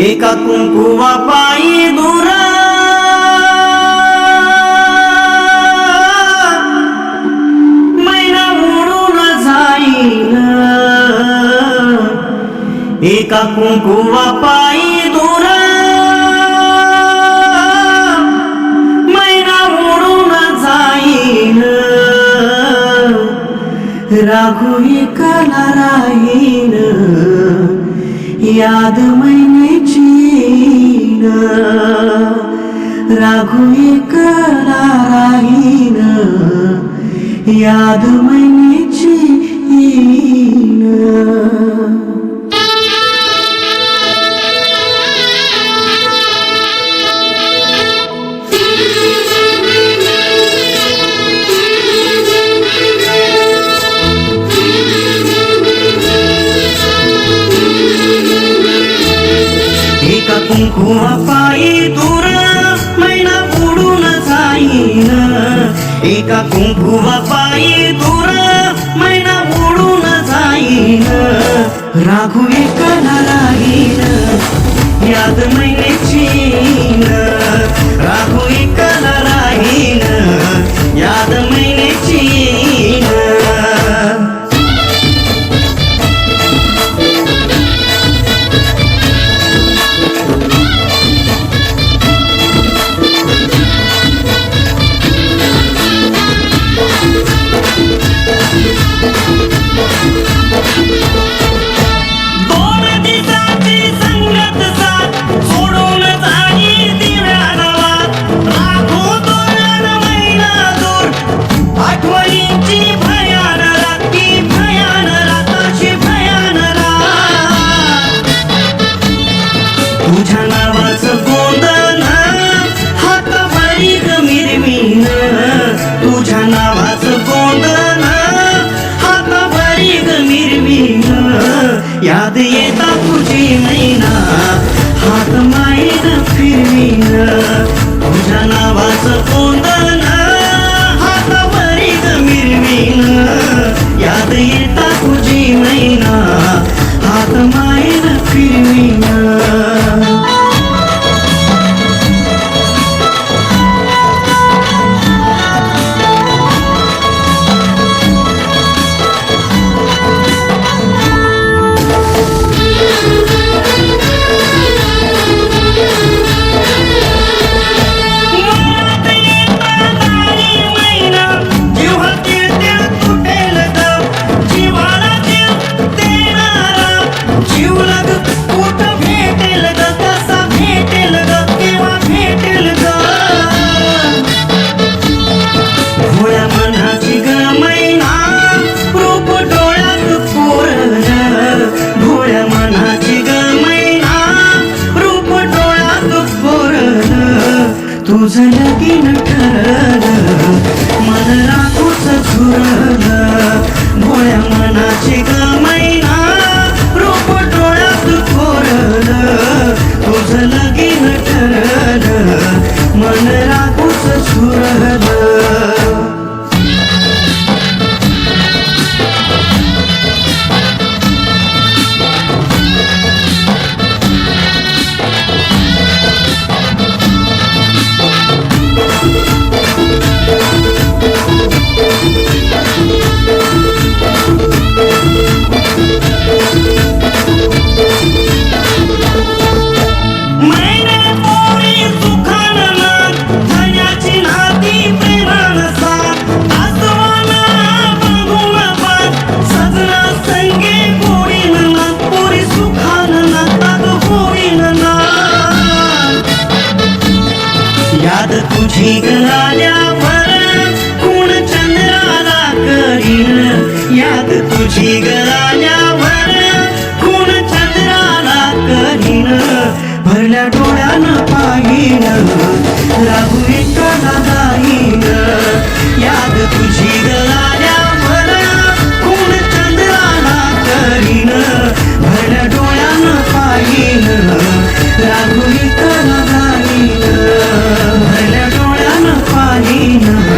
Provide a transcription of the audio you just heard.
एका कुंकुवा पायी दुरा? मैना उडून जाईल एका कुंकुवा पायी दुरा? मैना उडून जाईल राघुई याद महिन्याची राघू एकला राहीन. याद महिन्याची कुंभापायी दूर मैना बुडून जाईन. एका कुंभुवापायी दूर मैना बुडून जाईन. राघू एक राहीन याद महिन्याची Yeah. அப்படியே झुरलं मोळ्या मनाची कामा भरल्या डोळ्यानं पाहिन लागू विठ्ठला जाईन. याद तुझी गळाल्या मला कोण चंद्राला करीन. भरल्या डोळ्यानं पाहिन लागू विठ्ठला जाईन. भरल्या डोळ्यानं पाहिन